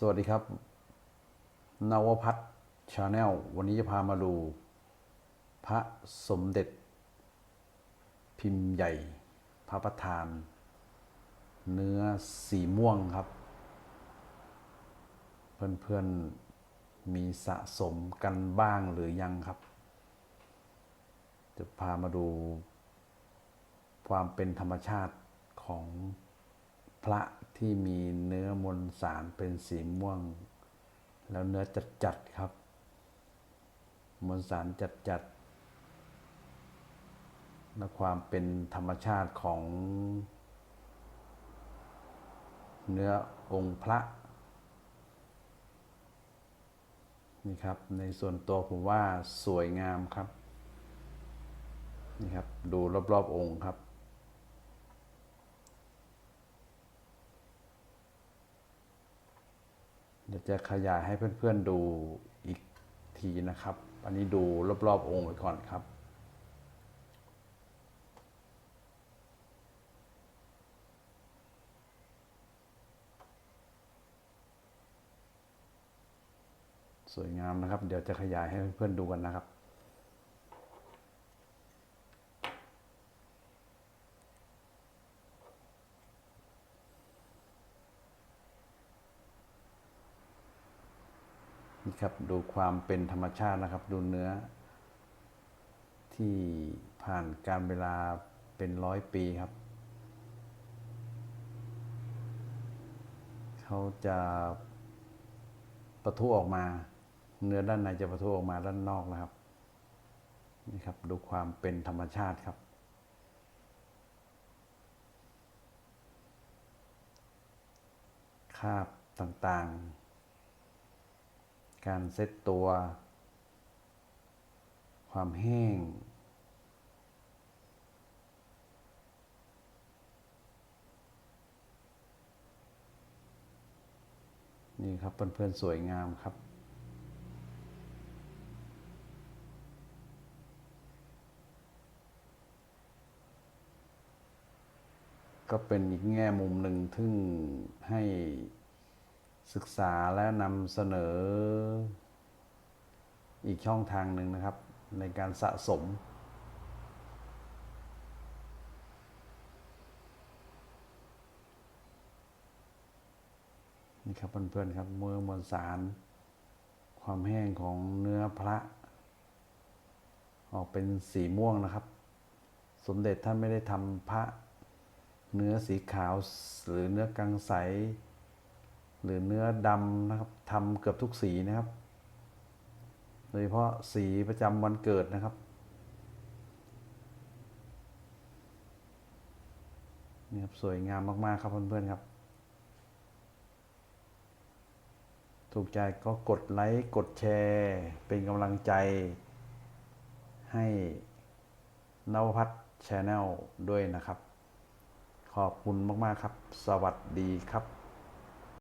สวัสดีครับ นวพัฒน์ชาแนลวันนี้จะพามาดู พระสมเด็จ พิมพ์ใหญ่ พระประธาน เนื้อสีม่วงครับ เพื่อนๆมีสะสมกันบ้างหรือยังครับ จะพามาดูความเป็นธรรมชาติของ พระที่มีเนื้อมวลสารเป็นสีม่วง แล้วเนื้อจัดๆครับมวลสารจัดๆและความเป็นธรรมชาติของ เนื้อองค์พระนี่ครับ ในส่วนตัวผมว่าสวยงามครับ นี่ครับ ดูรอบๆองค์ครับ เดี๋ยวจะขยายให้เพื่อนๆดูอีกทีนะครับ อันนี้ดูรอบๆองค์ไว้ก่อนครับสวยงามนะครับ เดี๋ยวจะขยายให้เพื่อนๆดูกันนะครับ นี่ครับดูความเป็นธรรมชาตินะครับ ดูเนื้อ ที่ผ่านการเวลาเป็นร้อยปีครับ เขาจะปะทุออกมา เนื้อด้านในจะปะทุออกมาด้านนอกนะครับนี่ครับดูความเป็นธรรมชาติครับคาบต่างๆ การเซตตัว ความแห้ง นี่ครับเพื่อนๆสวยงามครับก็เป็นอีกแง่มุมหนึ่งที่ให้ ศึกษาและนำเสนอ อีกช่องทางหนึ่งนะครับ ในการสะสม นี่ครับเพื่อนๆครับเมื่อมวลสาร ความแห้งของเนื้อพระ ออกเป็นสีม่วงนะครับ สมเด็จท่านไม่ได้ทำพระเนื้อสีขาวหรือเนื้อกังใส หรือเนื้อดำนะครับทำเกือบทุกสีนะครับ โดยเฉพาะสีประจำวันเกิดนะครับ นี่ครับสวยงามมาก ๆ ครับเพื่อน ๆ ครับ ถูกใจก็กดไลค์กดแชร์ เป็นกำลังใจให้นวพัฒน์ชาแนลด้วยนะครับ ขอบคุณมาก ๆ ครับ สวัสดีครับ